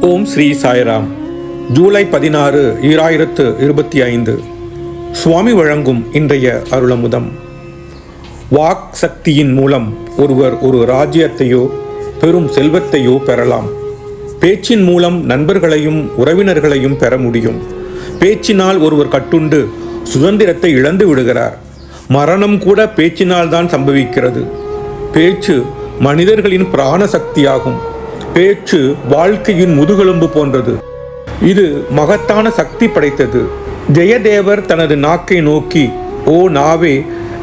ஓம் ஸ்ரீ சாய்ராம். ஜூலை பதினாறு ஈராயிரத்து இருபத்தி ஐந்து. சுவாமி வழங்கும் இன்றைய அருளமுதம். வாக் சக்தியின் மூலம் ஒருவர் ஒரு ராஜ்யத்தையோ பெரும் செல்வத்தையோ பெறலாம். பேச்சின் மூலம் நண்பர்களையும் உறவினர்களையும் பெற முடியும். பேச்சினால் ஒருவர் கட்டுண்டு சுதந்திரத்தை இழந்து விடுகிறார். மரணம் கூட பேச்சினால் தான் சம்பவிக்கிறது. பேச்சு மனிதர்களின் பிராண சக்தியாகும் பேச்சு வாழ்க்கையின் முதுகெலும்பு போன்றது. இது மகத்தான சக்தி படைத்தது. ஜெயதேவர் தனது நாக்கை நோக்கி ஓ நாவே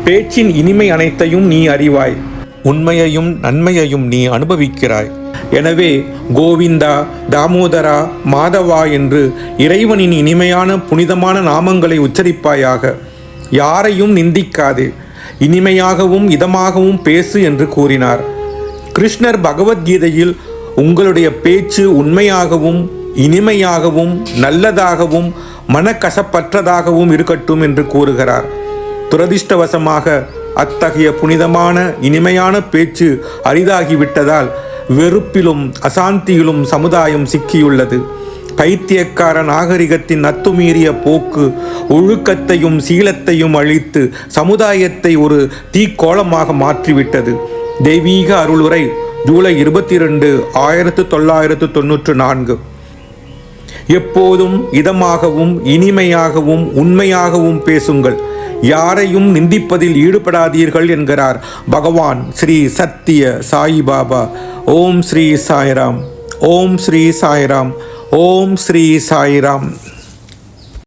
பேச்சின் இனிமை அனைத்தையும் நீ அறிவாய். உண்மையையும் நன்மையையும் நீ அனுபவிக்கிறாய். எனவே கோவிந்தா தாமோதரா மாதவா என்று இறைவனின் இனிமையான புனிதமான நாமங்களை உச்சரிப்பாயாக யாரையும் நிந்திக்காதே. இனிமையாகவும் இதமாகவும் பேசு என்று கூறினார். கிருஷ்ணர் பகவத்கீதையில் உங்களுடைய பேச்சு உண்மையாகவும் இனிமையாகவும் நல்லதாகவும் மனக்கசப்பற்றதாகவும் இருக்கட்டும் என்று கூறுகிறார். துரதிர்ஷ்டவசமாக அத்தகைய புனிதமான இனிமையான பேச்சு அரிதாகிவிட்டதால் வெறுப்பிலும் அசாந்தியிலும் சமுதாயம் சிக்கியுள்ளது. பைத்தியக்கார நாகரிகத்தின் அத்துமீறிய போக்கு ஒழுக்கத்தையும் சீலத்தையும் அழித்து சமுதாயத்தை ஒரு தீக்கோளமாக மாற்றிவிட்டது. தெய்வீக அருளுரை ஜூலை இருபத்தி ரெண்டு ஆயிரத்து தொள்ளாயிரத்து தொன்னூற்று நான்கு. எப்போதும் இதமாகவும் இனிமையாகவும் உண்மையாகவும் பேசுங்கள். யாரையும் நிந்திப்பதில் ஈடுபடாதீர்கள் என்கிறார் பகவான் ஸ்ரீ சத்திய சாயிபாபா ஓம் ஸ்ரீ சாய்ராம். ஓம் ஸ்ரீ சாய்ராம். ஓம் ஸ்ரீ சாய்ராம்.